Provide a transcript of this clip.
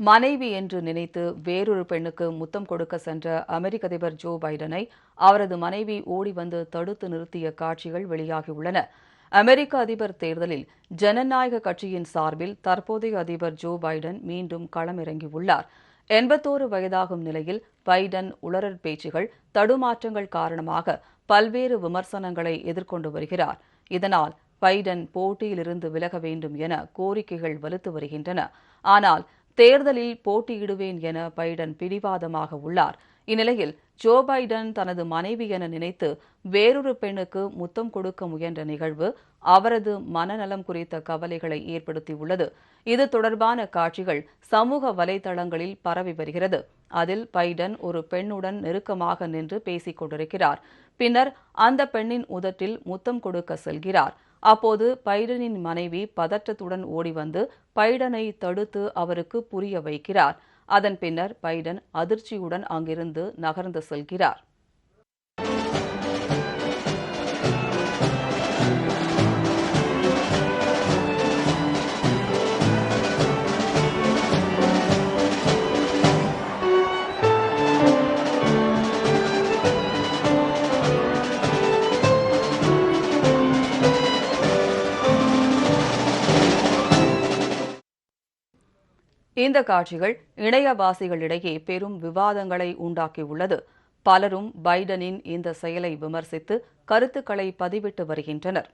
மனைவி என்று நினைத்து வேறொரு பெண்ணுக்கு முத்தம் கொடுக்க சென்ற அமெரிக்க அதிபர் ஜோ பைடனை அவரது மனைவி ஓடி வந்து தடுத்து நிறுத்திய காட்சிகள் வெளியாகியுள்ளன. அமெரிக்க அதிபர் தேர்தலில் ஜனநாயக கட்சியின் சார்பில் தற்போதைய அதிபர் ஜோ பைடன் மீண்டும் களமிறங்கியுள்ளார். எண்பத்தோரு வயதாகும் நிலையில் பைடன் உளறல் பேச்சுகள் தடுமாற்றங்கள் காரணமாக பல்வேறு விமர்சனங்களை எதிர்கொண்டு வருகிறார். இதனால் பைடன் போட்டியிலிருந்து விலக வேண்டும் என கோரிக்கைகள் வலுத்து வருகின்றன. ஆனால் தேர்தலில் போட்டியிடுவேன் என பைடன் பிடிவாதமாக உள்ளார். இந்நிலையில் ஜோ பைடன் தனது மனைவி என நினைத்து வேறொரு பெண்ணுக்கு முத்தம் கொடுக்க முயன்ற நிகழ்வு அவரது மனநலம் குறித்த கவலைகளை ஏற்படுத்தியுள்ளது. இது தொடர்பான காட்சிகள் சமூக வலைதளங்களில் பரவி வருகிறது. அதில் பைடன் ஒரு பெண்ணுடன் நெருக்கமாக நின்று பேசிக் கொண்டிருக்கிறார். பின்னர் அந்த பெண்ணின் உதட்டில் முத்தம் கொடுக்க செல்கிறார். அப்போது பைடனின் மனைவி பதற்றத்துடன் ஓடி வந்து பைடனை தடுத்து அவருக்கு புரிய வைக்கிறார். அதன் பின்னர் பைடன் அதிர்ச்சியுடன் அங்கிருந்து நகர்ந்து செல்கிறார். இந்த காட்சிகள் இணையவாசிகளிடையே பெரும் விவாதங்களை உண்டாக்கியுள்ளது. பலரும் பைடனின் இந்த செயலை விமர்சித்து கருத்துக்களை பதிவிட்டு வருகின்றனர்.